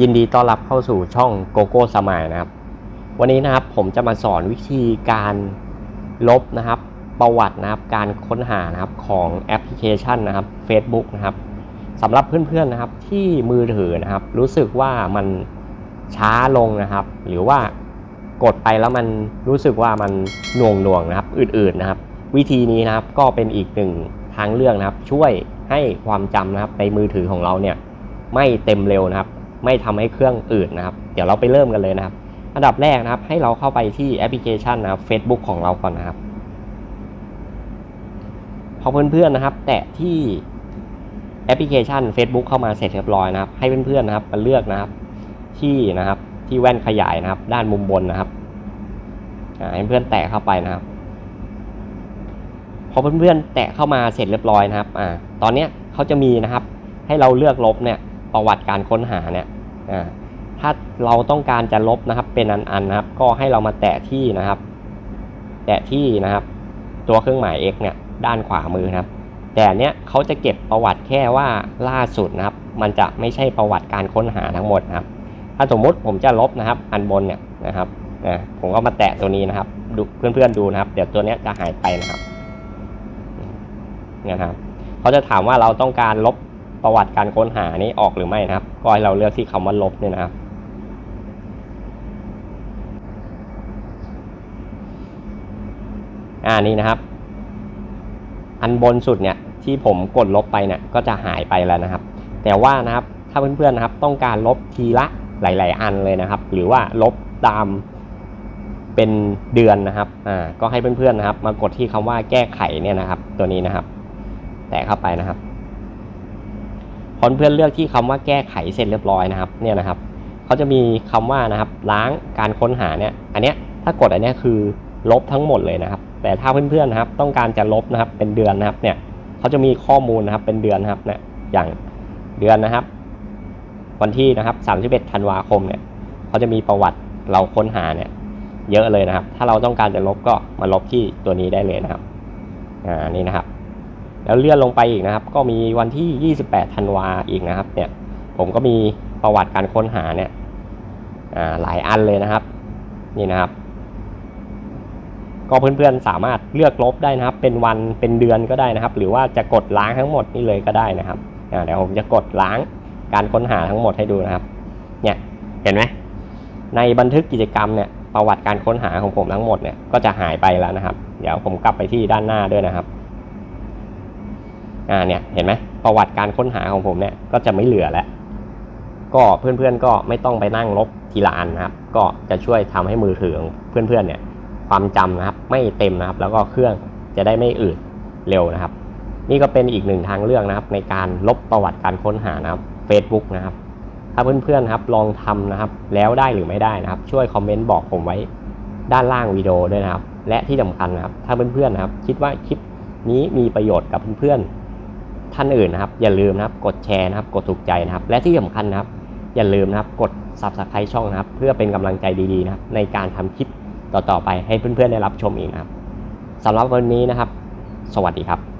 ยินดีต้อนรับเข้าสู่ช่องโกโก้สมายนะครับ วันนี้นะครับผมจะมาสอนวิธีการลบนะครับ ประวัตินะครับการค้นหานะครับของแอปพลิเคชันนะครับ Facebook นะครับสำหรับเพื่อนๆนะครับที่มือถือนะครับ รู้สึกว่ามันช้าลงนะครับ หรือว่ากดไปแล้วมันรู้สึกว่ามันหน่วงหน่วงนะครับอื่นๆนะครับ วิธีนี้นะครับก็เป็นอีกหนึ่งทางเลือกนะครับ ช่วยให้ความจำนะครับในมือถือของเราเนี่ยไม่เต็มเร็วนะครับ ไม่ทำให้เครื่องอืดนะครับ เดี๋ยวเราไปเริ่มกันเลยนะครับ อันดับแรกนะครับ ให้เราเข้าไปที่แอปพลิเคชันนะครับ Facebook ของเราก่อนนะครับ พอเพื่อนๆนะครับ แตะที่แอปพลิเคชัน Facebook เข้ามาเสร็จเรียบร้อยนะครับ ให้เพื่อนๆนะครับมาเลือกนะครับ ที่นะครับที่แว่นขยายนะครับ ด้านมุมบนนะครับให้เพื่อนแตะเข้าไปนะครับ พอเพื่อนๆแตะเข้ามาเสร็จเรียบร้อยนะครับ อ่า ตอนเนี้ยเขาจะมีนะครับ ให้เราเลือกลบเนี่ย ประวัติการค้นหาเนี่ยถ้าเราต้องการจะลบนะครับเป็นอันๆนะครับ ก็ให้เรามาแตะที่นะครับ แตะที่นะครับ ตัวเครื่องหมาย x เนี่ยด้านขวามือนะครับ แต่อันเนี้ยเขาจะเก็บประวัติแค่ว่าล่าสุดนะครับ มันจะไม่ใช่ประวัติการค้นหาทั้งหมดนะครับ ถ้าสมมุติผมจะลบนะครับ อันบนเนี่ยนะครับนะผมก็มาแตะตัวนี้นะครับดูเพื่อนๆดูนะครับ เดี๋ยวตัวเนี้ยจะหายไปนะครับเนี่ยนะครับเขาจะถามว่าเราต้องการลบ ประวัติการค้นหานี้ออกหรือไม่นะครับ ก็ให้เราเลือกที่คำว่าลบเนี่ยนะครับ อ่านี่นะครับ อันบนสุดเนี่ยที่ผมกดลบไปเนี่ยก็จะหายไปแล้วนะครับ แต่ว่านะครับถ้าเพื่อนๆนะครับ ต้องการลบทีละหลาย ๆ อันเลยนะครับ หรือว่าลบตามเป็นเดือนนะครับ อ่า ก็ให้เพื่อนๆนะครับ มากดที่คำว่าแก้ไขเนี่ยนะครับ ตัวนี้นะครับ แตะเข้าไปนะครับ พอเพื่อนเลือกที่คำว่าแก้ไขเสร็จเรียบร้อยนะครับเนี่ยนะครับเขาจะมีคำว่านะครับล้างการค้นหาเนี่ยอันเนี้ยถ้ากดอันเนี้ยคือลบทั้งหมดเลยนะครับ แต่ถ้าเพื่อนๆนะครับ ต้องการจะลบนะครับเป็นเดือนนะครับเนี่ยเขาจะมีข้อมูลนะครับเป็นเดือนนะครับเนี่ยอย่างเดือนนะครับ วันที่นะครับ31ธันวาคมเนี่ยเขาจะมีประวัติเราค้นหาเนี่ยเยอะเลยนะครับ ถ้าเราต้องการจะลบก็มาลบที่ตัวนี้ได้เลยนะครับอ่านี่นะครับ แล้วเลื่อนลงไปอีกนะครับ ก็มีวันที่ 28 ธันวาอีกนะครับ เนี่ย ผมก็มีประวัติการค้นหาเนี่ยหลายอันเลยนะครับ นี่นะครับ ก็เพื่อนๆสามารถเลือกลบได้นะครับ เป็นวันเป็นเดือนก็ได้นะครับ หรือว่าจะกดล้างทั้งหมดนี่เลยก็ได้นะครับเดี๋ยวผมจะกดล้างการค้นหาทั้งหมดให้ดูนะครับ เนี่ยเห็นไหมในบันทึกกิจกรรมเนี่ยประวัติการค้นหาของผมทั้งหมดเนี่ยก็จะหายไปแล้วนะครับ เดี๋ยวผมกลับไปที่ด้านหน้าด้วยนะครับ อ่าเนี่ยเห็นไหมประวัติการค้นหาของผมเนี่ยก็จะไม่เหลือแล้วก็เพื่อนๆก็ไม่ต้องไปนั่งลบทีละอันนะครับ ก็จะช่วยทำให้มือถือของเพื่อนๆเนี่ยความจำนะครับไม่เต็มนะครับ แล้วก็เครื่องจะได้ไม่อืดเร็วนะครับ นี่ก็เป็นอีกหนึ่งทางเลือกนะครับ ในการลบประวัติการค้นหานะครับ Facebook นะครับ ถ้าเพื่อนๆนครับลองทำนะครับ แล้วได้หรือไม่ได้นะครับ ช่วยคอมเมนต์บอกผมไว้ด้านล่างวิดีโอด้วยนะครับ และที่สำคัญนะครับ ถ้าเพื่อนๆนะครับ คิดว่าคลิปนี้มีประโยชน์กับเพื่อนๆ ท่านอื่นนะครับ อย่าลืมนะครับ กดแชร์นะครับ กดถูกใจนะครับ และที่สำคัญนะครับ อย่าลืมนะครับ กด subscribe ช่องนะครับ เพื่อเป็นกำลังใจดีๆนะครับ ในการทำคลิปต่อๆไปให้เพื่อนๆได้รับชมอีกนะครับสำหรับวันนี้นะครับ สวัสดีครับ